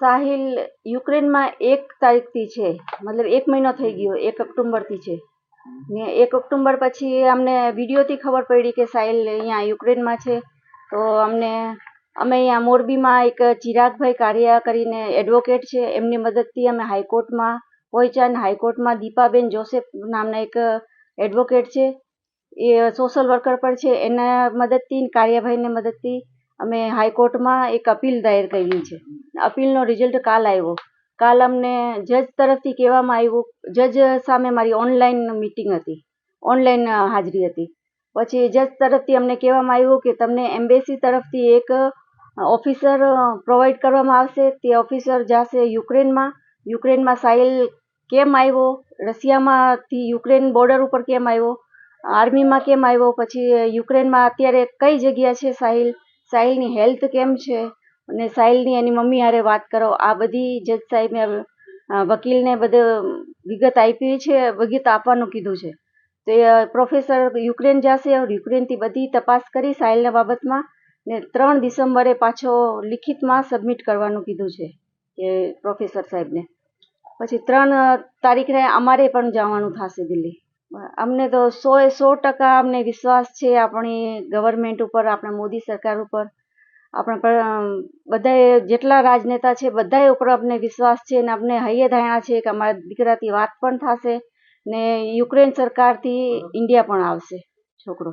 સાહિલ, યુક્રેનમાં એક તારીખથી છે. મતલબ એક મહિનો થઈ ગયો, એક ઓક્ટોબરથી છે. ને એક ઓક્ટોબર પછી અમને વિડીયોથી ખબર પડી કે સાહિલ અહીંયા યુક્રેનમાં છે. તો અમને, અમે અહીંયા મોરબીમાં એક ચિરાગભાઈ કારિયા કરીને એડવોકેટ છે. એમની મદદથી અમે હાઈકોર્ટમાં પહોંચ્યા અને હાઈકોર્ટમાં દીપાબેન જોસેફ નામના એક એડવોકેટ છે. એ સોશિયલ વર્કર પર છે. એના મદદથી કારિયાભાઈની મદદથી અમે હાઈકોર્ટમાં એક અપીલ દાયર કરી છે. અપીલનો રિઝલ્ટ કાલ આવ્યો. કાલ અમને જજ તરફથી કહેવામાં આવ્યું, જજ સામે મારી ઓનલાઈન મિટિંગ હતી, ઓનલાઈન હાજરી હતી. પછી જજ તરફથી અમને કહેવામાં આવ્યું કે તમને એમ્બેસી તરફથી એક ઓફિસર પ્રોવાઈડ કરવામાં આવશે. તે ઓફિસર જશે યુક્રેનમાં. યુક્રેનમાં સાહિલ કેમ આવ્યો? રશિયામાંથી યુક્રેન બોર્ડર ઉપર કેમ આવ્યો? આર્મીમાં કેમ આવ્યો? પછી યુક્રેનમાં અત્યારે કઈ જગ્યા છે સાહિલ સાહિલની હેલ્થ કેમ છે? અને સાહિલની એની મમ્મી હારે વાત કરો. આ બધી જજ સાહેબે વકીલને બધું વિગત આપી છે, વિગત આપવાનું કીધું છે. તો એ, પ્રોફેસર યુક્રેન જશે યુક્રેનથી બધી તપાસ કરી સાહિલના બાબતમાં ને ત્રણ ડિસેમ્બરે પાછો લિખિતમાં સબમિટ કરવાનું કીધું છે કે પ્રોફેસર સાહેબને. પછી ત્રણ તારીખે અમારે પણ જવાનું થશે દિલ્હી. અમને તો સોએ સો ટકા અમને વિશ્વાસ છે આપણી ગવર્મેન્ટ ઉપર આપણા મોદી સરકાર ઉપર. આપણા પર બધાએ જેટલા રાજનેતા છે બધા ઉપર અમને વિશ્વાસ છે ને અમને હૈયે ધારણા છે કે અમારા દીકરાથી વાત પણ થશે ને યુક્રેન સરકારથી ઇન્ડિયા પણ આવશે છોકરો.